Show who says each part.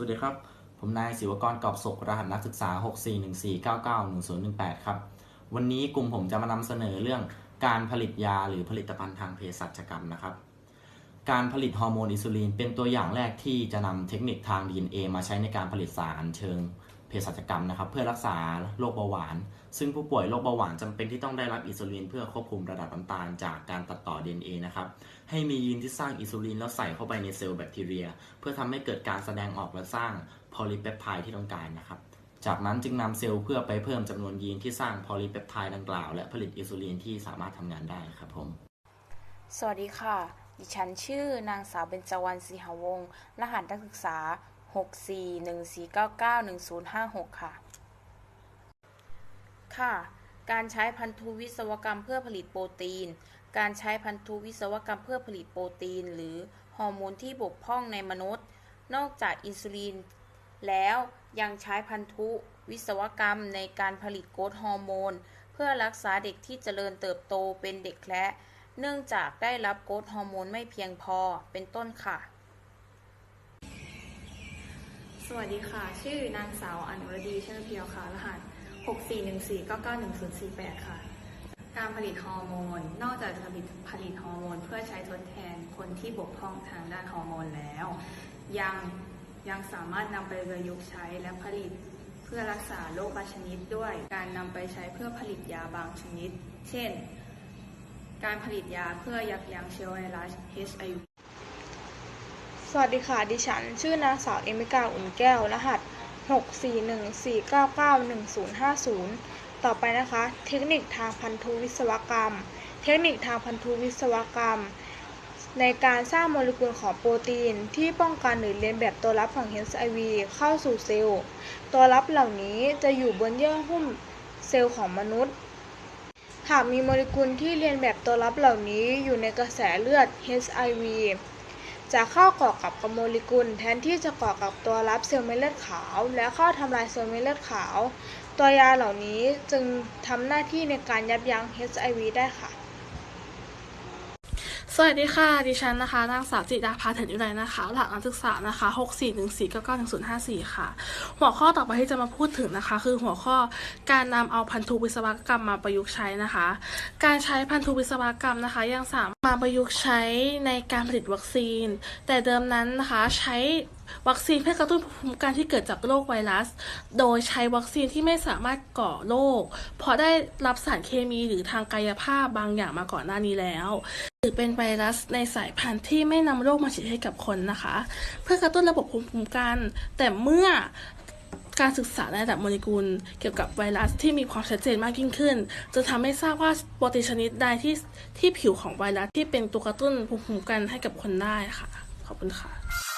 Speaker 1: วัสดีครับ ผมนายศิวกรกอบศกรหัสนักศึกษา 6414991018 ครับ วันนี้กลุ่มผมจะมานำเสนอเรื่องการผลิตยาหรือผลิตภัณฑ์ทางเภสัชกรรมนะครับ การผลิตฮอร์โมนอินซูลินเป็นตัวอย่างแรกที่จะนำเทคนิคทาง DNA มาใช้ในการผลิตสารเชิง เภสัชกรรมนะครับ เพื่อรักษาโรคเบาหวาน ซึ่งผู้ป่วยโรคเบาหวานจำเป็นที่ต้องได้รับอินซูลินเพื่อควบคุมระดับน้ำตาลจากการตัดต่อ DNA นะครับ ให้มียีนที่สร้างอินซูลินแล้วใส่เข้าไปในเซลล์แบคทีเรีย เพื่อทำให้เกิดการแสดงออกและสร้างโพลีเปปไทด์ที่ต้องการนะครับ จากนั้นจึงนำเซลล์เพื่อไปเพิ่มจำนวนยีนที่สร้างโพลีเปปไทด์ดังกล่าว และผลิตอินซูลินที่สามารถทำงานได้ครับผม
Speaker 2: สวัสดีค่ะ ดิฉันชื่อนางสาวเบญจวรรณศรีหวงศ์รหัสนักศึกษา 6414991056 ค่ะ ค่ะ การใช้พันธุวิศวกรรมเพื่อผลิตโปรตีน การใช้พันธุวิศวกรรมเพื่อผลิตโปรตีน หรือฮอร์โมนที่บกพร่องในมนุษย์ นอกจากอินซูลินแล้วยังใช้พันธุวิศวกรรมในการผลิตโกรทฮอร์โมน เพื่อรักษาเด็กที่เจริญเติบโตเป็นเด็กแคระเนื่องจากได้รับโกรทฮอร์โมนไม่เพียงพอเป็นต้นค่ะ
Speaker 3: สวัสดีค่ะ ชื่อนางสาวอนุรดีเชนเพียวค่ะ รหัส 6414991048 ค่ะ การผลิตฮอร์โมน นอกจากจะผลิตผลิตฮอร์โมน เพื่อใช้ทดแทนคนที่บกพร่องทางด้านฮอร์โมนแล้ว ยังยังสามารถนำไปประยุกต์ใช้และผลิตเพื่อรักษาโรคบางชนิดด้วย การนำไปใช้เพื่อผลิตยาบางชนิด เช่น การผลิตยาเพื่อยับยั้งเชื้อไวรัส HIV
Speaker 4: สวัสดีค่ะ ดิฉัน ชื่อนางสาวเอมิกาอุ่นแก้ว รหัส 641499150 ต่อไปนะคะ เทคนิคทางพันธุวิศวกรรม เทคนิคทางพันธุวิศวกรรม ในการสร้างโมเลกุลของโปรตีน ที่ป้องกันหรือเลียนแบบตัวรับของ HIV เข้าสู่เซลล์ ตัวรับเหล่านี้จะอยู่บนเยื่อหุ้มเซลล์ของมนุษย์หากมีโมเลกุลที่เรียนแบบตัวรับเหล่านี้อยู่ในกระแสเลือด HIV จะเข้าเกาะกับกับโมเลกุล แทนที่จะเกาะกับตัวรับเซลล์เม็ดเลือดขาว และเข้าทำลายเซลล์เม็ดเลือดขาว ตัวยาเหล่านี้จึงทำหน้าที่ในการยับยั้ง HIV ได้ค่ะ
Speaker 5: สวัสดีค่ะ ดิฉันนะคะนางสาวจิดาภาเถินอุไรนะคะหลักนักศึกษานะคะ 6414991054 ค่ะ หัวข้อต่อไปที่จะมาพูดถึงนะคะ คือหัวข้อการนำเอาพันธุวิศวกรรมมาประยุกต์ใช้นะคะ การใช้พันธุวิศวกรรมนะคะ ยังสามารถมาประยุกต์ใช้ในการผลิตวัคซีน แต่เดิมนั้นนะคะใช้ วัคซีนเพื่อกระตุ้นภูมิคุ้มกันที่เกิดจากโรคไวรัส โดยใช้วัคซีนที่ไม่สามารถก่อโรคเพราะได้รับสารเคมีหรือทางกายภาพบางอย่างมาก่อนหน้านี้แล้วหรือเป็นไวรัสในสายพันธุ์ที่ไม่นำโรคมาฉีดให้กับคนนะคะ เพื่อกระตุ้นระบบภูมิคุ้มกัน แต่เมื่อการศึกษาในระดับโมเลกุลเกี่ยวกับไวรัสที่มีความชัดเจนมากยิ่งขึ้น จะทำให้ทราบว่าโปรตีนชนิดใดที่ที่ผิวของไวรัสที่เป็นตัวกระตุ้นภูมิคุ้มกันให้กับคนได้ค่ะ ขอบคุณค่ะ